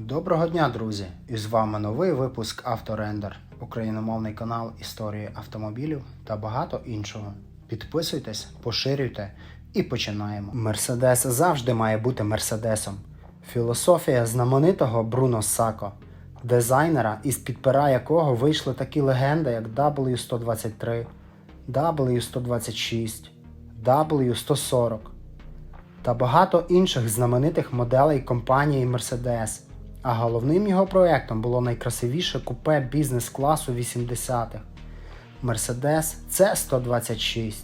Доброго дня, друзі! І з вами новий випуск Авторендер, україномовний канал історії автомобілів та багато іншого. Підписуйтесь, поширюйте і починаємо. Мерседес завжди має бути мерседесом. Філософія знаменитого Бруно Сако, дизайнера, із під пера якого вийшли такі легенди, як W123, W126, W140 та багато інших знаменитих моделей компанії Mercedes. А головним його проєктом було найкрасивіше купе бізнес-класу 80-х Mercedes C126.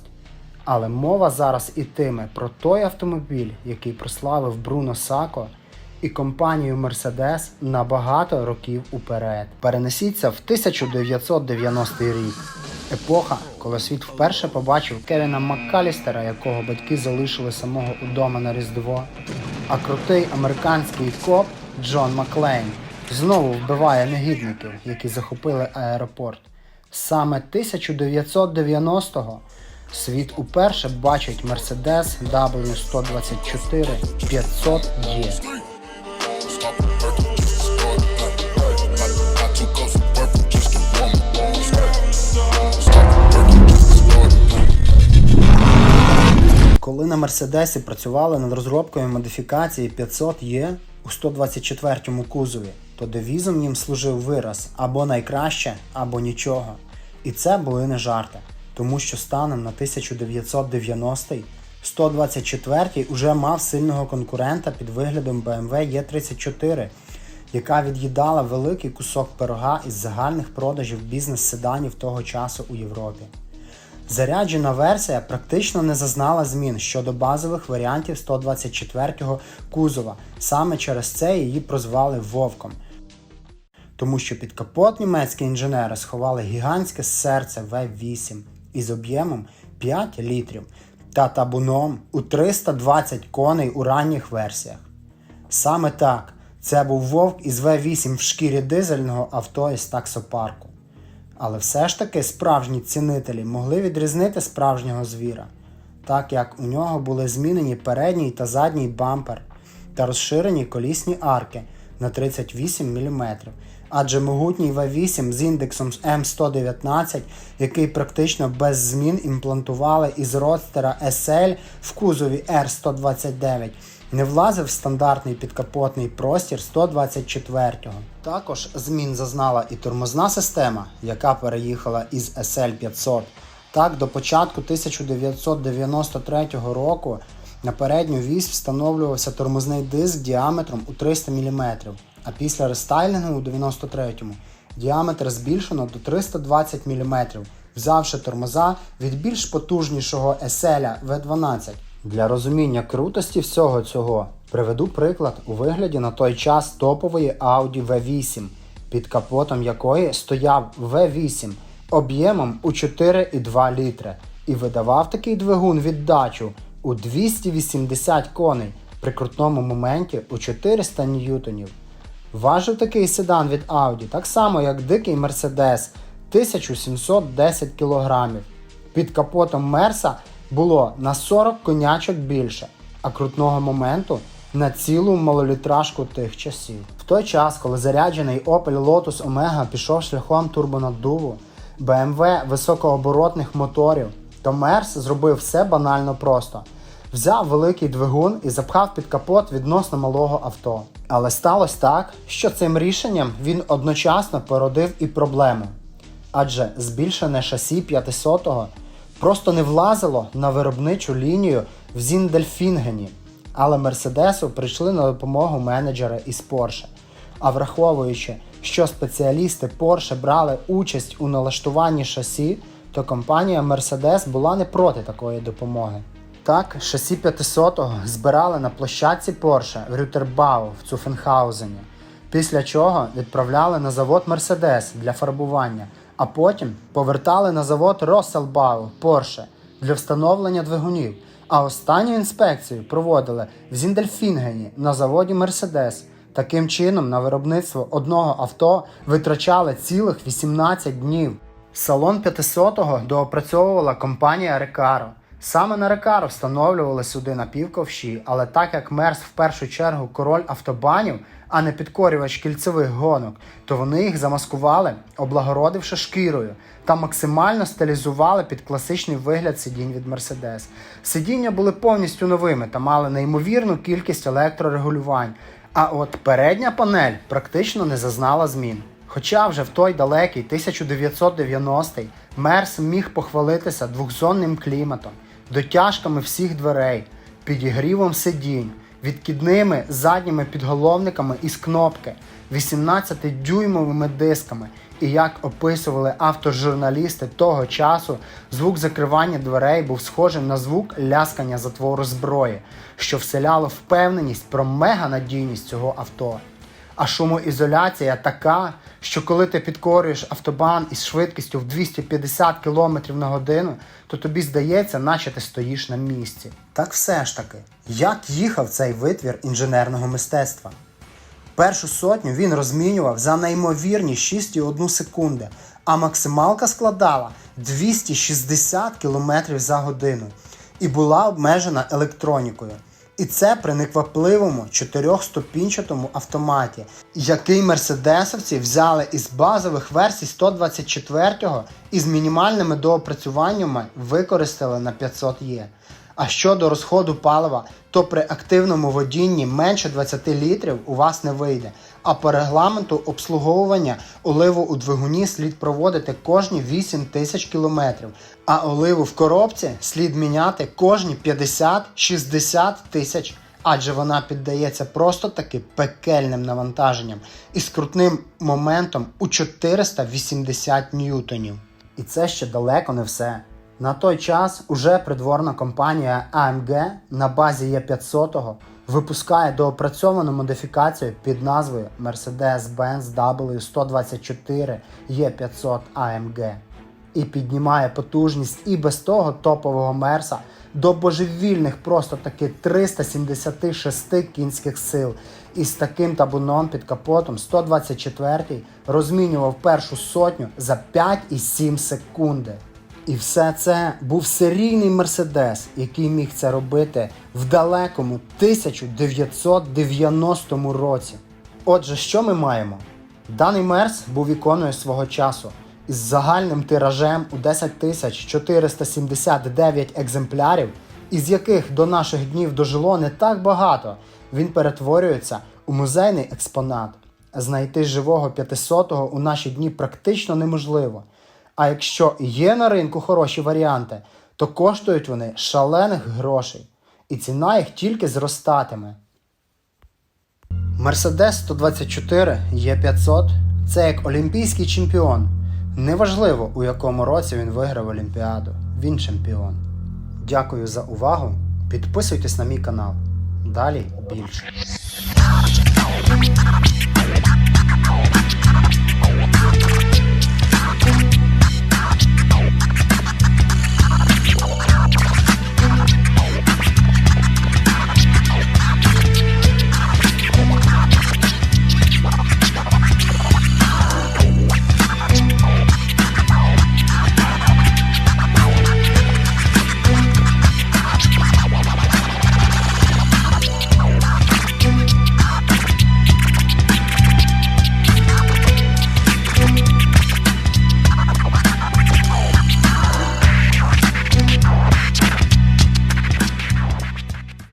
Але мова зараз ітиме про той автомобіль, який прославив Бруно Сако і компанію Mercedes на багато років уперед. Перенесіться в 1990 рік. Епоха, коли світ вперше побачив Кевіна Маккалістера, якого батьки залишили самого удома на Різдво, а крутий американський коп Джон Маклейн знову вбиває негідників, які захопили аеропорт. Саме 1990-го світ уперше бачить Mercedes W124 500E. Stop the bird, just start that. Not, not too close to purple, just to warm my bones. Stop the bird, just start that. Коли на Мерседесі працювали над розробкою модифікації 500Е у 124-му кузові, то девізом їм служив вираз або найкраще, або нічого. І це були не жарти, тому що станом на 1990-й 124-й уже мав сильного конкурента під виглядом BMW E34, яка від'їдала великий кусок пирога із загальних продажів бізнес-седанів того часу у Європі. Заряджена версія практично не зазнала змін щодо базових варіантів 124-го кузова. Саме через це її прозвали Вовком. Тому що під капот німецькі інженери сховали гігантське серце V8 із об'ємом 5 літрів та табуном у 320 коней у ранніх версіях. Саме так, це був вовк із V8 в шкірі дизельного авто із таксопарку. Але все ж таки справжні цінителі могли відрізнити справжнього звіра, так як у нього були змінені передній та задній бампер та розширені колісні арки на 38 мм. Адже могутній V8 з індексом М119, який практично без змін імплантували із родстера SL в кузові R129, не влазив в стандартний підкапотний простір 124-го. Також змін зазнала і тормозна система, яка переїхала із SL500. Так, до початку 1993 року на передню вісь встановлювався тормозний диск діаметром у 300 мм, а після рестайлінгу у 93-му діаметр збільшено до 320 мм, взявши тормоза від більш потужнішого SL V12. Для розуміння крутості всього цього приведу приклад у вигляді на той час топової Audi V8, під капотом якої стояв V8 об'ємом у 4,2 літри і видавав такий двигун віддачу у 280 коней при крутному моменті у 400 ньютонів. Важив такий седан від Audi так само як дикий Mercedes 1710 кг. Під капотом Мерса було на 40 конячок більше, а крутного моменту на цілу малолітражку тих часів. В той час, коли заряджений Opel Lotus Omega пішов шляхом турбонаддуву, BMW високооборотних моторів, то Мерс зробив все банально просто. Взяв великий двигун і запхав під капот відносно малого авто. Але сталося так, що цим рішенням він одночасно породив і проблему. Адже збільшене шасі 500-го просто не влазило на виробничу лінію в Зіндельфінгені. Але Мерседесу прийшли на допомогу менеджери із Porsche. А враховуючи, що спеціалісти Porsche брали участь у налаштуванні шасі, то компанія Mercedes була не проти такої допомоги. Так, шасі 500-го збирали на площадці Porsche в Рютербау в Цуфенхаузені, після чого відправляли на завод Mercedes для фарбування, а потім повертали на завод Росселбау Порше для встановлення двигунів. А останню інспекцію проводили в Зіндельфінгені на заводі Мерседес. Таким чином, на виробництво одного авто витрачали цілих 18 днів. Салон 500-го доопрацьовувала компанія Recaro. Саме на Рекаро встановлювали сюди напівковші, але так як Мерс в першу чергу король автобанів, а не підкорювач кільцевих гонок, то вони їх замаскували, облагородивши шкірою та максимально стилізували під класичний вигляд сидінь від Mercedes. Сидіння були повністю новими та мали неймовірну кількість електрорегулювань. А от передня панель практично не зазнала змін. Хоча вже в той далекий 1990-й Мерс міг похвалитися двохзонним кліматом, дотяжками всіх дверей, підігрівом сидінь, відкидними задніми підголовниками із кнопки, 18-дюймовими дисками. І як описували автожурналісти того часу, звук закривання дверей був схожим на звук ляскання затвору зброї, що вселяло впевненість про меганадійність цього авто. А шумоізоляція така, що коли ти підкорюєш автобан із швидкістю в 250 км на годину, то тобі здається, наче ти стоїш на місці. Так все ж таки, як їхав цей витвір інженерного мистецтва? Першу сотню він розмінював за неймовірні 6,1 секунди, а максималка складала 260 км за годину і була обмежена електронікою. І це при неквапливому чотирьохступінчатому автоматі, який мерседесовці взяли із базових версій 124-го і з мінімальними доопрацюваннями використали на 500Е. А щодо розходу палива, то при активному водінні менше 20 літрів у вас не вийде. А по регламенту обслуговування оливу у двигуні слід проводити кожні 8 тисяч кілометрів, а оливу в коробці слід міняти кожні 50-60 тисяч. Адже вона піддається просто таки пекельним навантаженням і скрутним моментом у 480 ньютонів. І це ще далеко не все. На той час уже придворна компанія AMG на базі Е500 випускає доопрацьовану модифікацію під назвою Mercedes-Benz W124 E500 AMG і піднімає потужність і без того топового мерса до божевільних просто таки 376 кінських сил. І з таким табуном під капотом 124 розмінював першу сотню за 5,7 секунди. І все це був серійний Мерседес, який міг це робити в далекому 1990 році. Отже, що ми маємо? Даний Мерс був іконою свого часу із загальним тиражем у 10 тисяч 479 екземплярів, із яких до наших днів дожило не так багато. Він перетворюється у музейний експонат. Знайти живого 500-го у наші дні практично неможливо. А якщо є на ринку хороші варіанти, то коштують вони шалених грошей, і ціна їх тільки зростатиме. Mercedes 124 Е500 це як олімпійський чемпіон. Неважливо, у якому році він виграв Олімпіаду. Він чемпіон. Дякую за увагу. Підписуйтесь на мій канал. Далі більше.